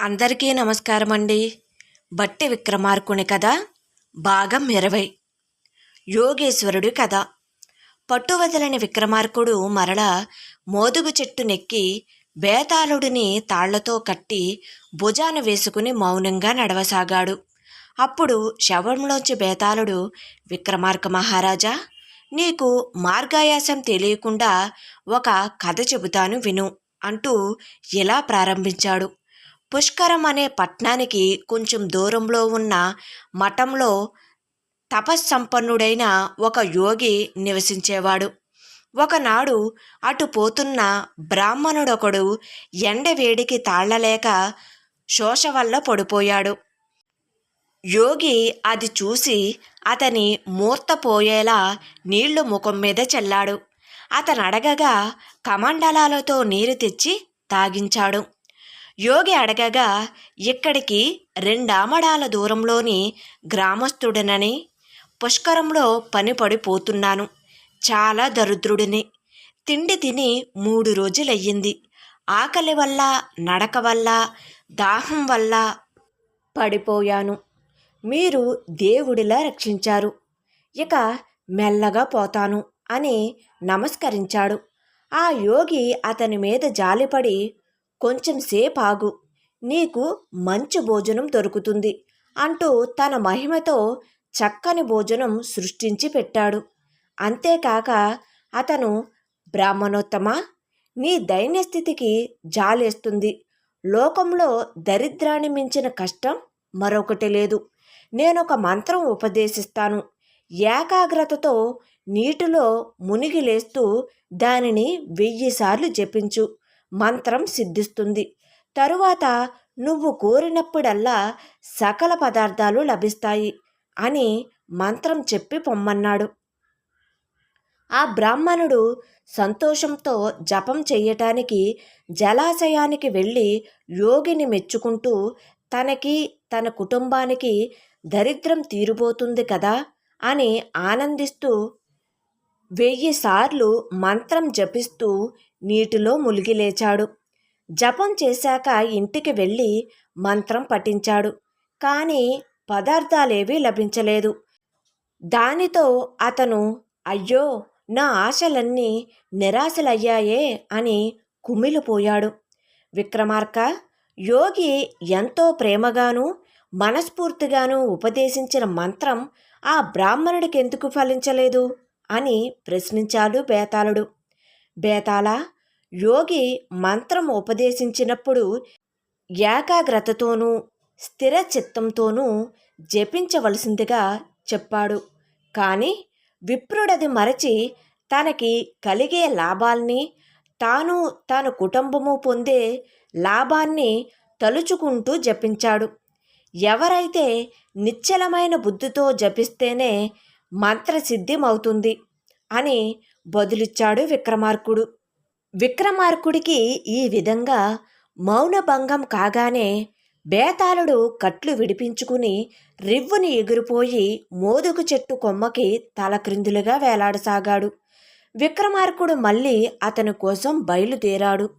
అందరికీ నమస్కారం అండి బట్టి విక్రమార్కుని కథ భాగం ఇరవై. యోగేశ్వరుడి కథ. పట్టువదలని విక్రమార్కుడు మరల మోదుగు చెట్టు నెక్కి బేతాళుడిని తాళ్ళతో కట్టి భుజాన వేసుకుని మౌనంగా నడవసాగాడు. అప్పుడు శవంలోంచి బేతాళుడు విక్రమార్క మహారాజా నీకు మార్గాయాసం తెలియకుండా ఒక కథ చెబుతాను విను అంటూ ఇలా ప్రారంభించాడు. పుష్కరం అనే పట్నానికి కొంచెం దూరంలో ఉన్న మఠంలో తపస్సంపన్నుడైన ఒక యోగి నివసించేవాడు. ఒకనాడు అటు పోతున్న బ్రాహ్మణుడొకడు ఎండవేడికి తాళ్ళలేక శోష వల్ల పడిపోయాడు. యోగి అది చూసి అతని మూర్తపోయేలా నీళ్ళు ముఖం మీద చల్లాడు. అతను అడగగా కమండలాలతో నీరు తెచ్చి తాగించాడు. యోగి అడగగా ఇక్కడికి రెండామడాల దూరంలోని గ్రామస్తుడనని పుష్కరంలో పని పడిపోతున్నాను చాలా దరిద్రుడిని. తిండి తిని మూడు రోజులయ్యింది. ఆకలి వల్ల నడక వల్ల దాహం వల్ల పడిపోయాను. మీరు దేవుడిలా రక్షించారు. ఇక మెల్లగా పోతాను అని నమస్కరించాడు. ఆ యోగి అతని మీద జాలిపడి కొంచెంసేపు ఆగు నీకు మంచి భోజనం దొరుకుతుంది అంటూ తన మహిమతో చక్కని భోజనం సృష్టించి పెట్టాడు. అంతేకాక అతను బ్రాహ్మణోత్తమ నీ దైన్యస్థితికి జాలేస్తుంది. లోకంలో దరిద్రాన్ని మించిన కష్టం మరొకటి లేదు. నేనొక మంత్రం ఉపదేశిస్తాను. ఏకాగ్రతతో నీటిలో మునిగి లేస్తూ దానిని వెయ్యిసార్లు జపించు. మంత్రం సిద్ధిస్తుంది. తరువాత నువ్వు కోరినప్పుడల్లా సకల పదార్థాలు లభిస్తాయి అని మంత్రం చెప్పి పొమ్మన్నాడు. ఆ బ్రాహ్మణుడు సంతోషంతో జపం చెయ్యటానికి జలాశయానికి వెళ్ళి యోగిని మెచ్చుకుంటూ తనకి తన కుటుంబానికి దరిద్రం తీరుబోతుంది కదా అని ఆనందిస్తూ వెయ్యి సార్లు మంత్రం జపిస్తూ నీటిలో ములిగి లేచాడు. జపం చేశాక ఇంటికి వెళ్ళి మంత్రం పఠించాడు. కానీ పదార్థాలేవీ లభించలేదు. దానితో అతను అయ్యో నా ఆశలన్నీ నిరాశలయ్యాయే అని కుమిలిపోయాడు. విక్రమార్క యోగి ఎంతో ప్రేమగాను మనస్ఫూర్తిగాను ఉపదేశించిన మంత్రం ఆ బ్రాహ్మణుడికి ఎందుకు ఫలించలేదు? అని ప్రశ్నించాడు బేతాళుడు. బేతాళ యోగి మంత్రం ఉపదేశించినప్పుడు ఏకాగ్రతతోనూ స్థిర చిత్తంతోనూ జపించవలసిందిగా చెప్పాడు. కానీ విప్రుడది మరచి తనకి కలిగే లాభాల్ని తాను తన కుటుంబము పొందే లాభాన్ని తలుచుకుంటూ జపించాడు. ఎవరైతే నిశ్చలమైన బుద్ధితో జపిస్తేనే మంత్రసిద్ధిమవుతుంది అని బదులిచ్చాడు విక్రమార్కుడు. విక్రమార్కుడికి ఈ విధంగా మౌనభంగం కాగానే బేతాళుడు కట్లు విడిపించుకుని రివ్వుని ఎగిరిపోయి మోదుగు చెట్టు కొమ్మకి తలక్రిందులుగా వేలాడసాగాడు. విక్రమార్కుడు మళ్ళీ అతని కోసం బయలుదేరాడు.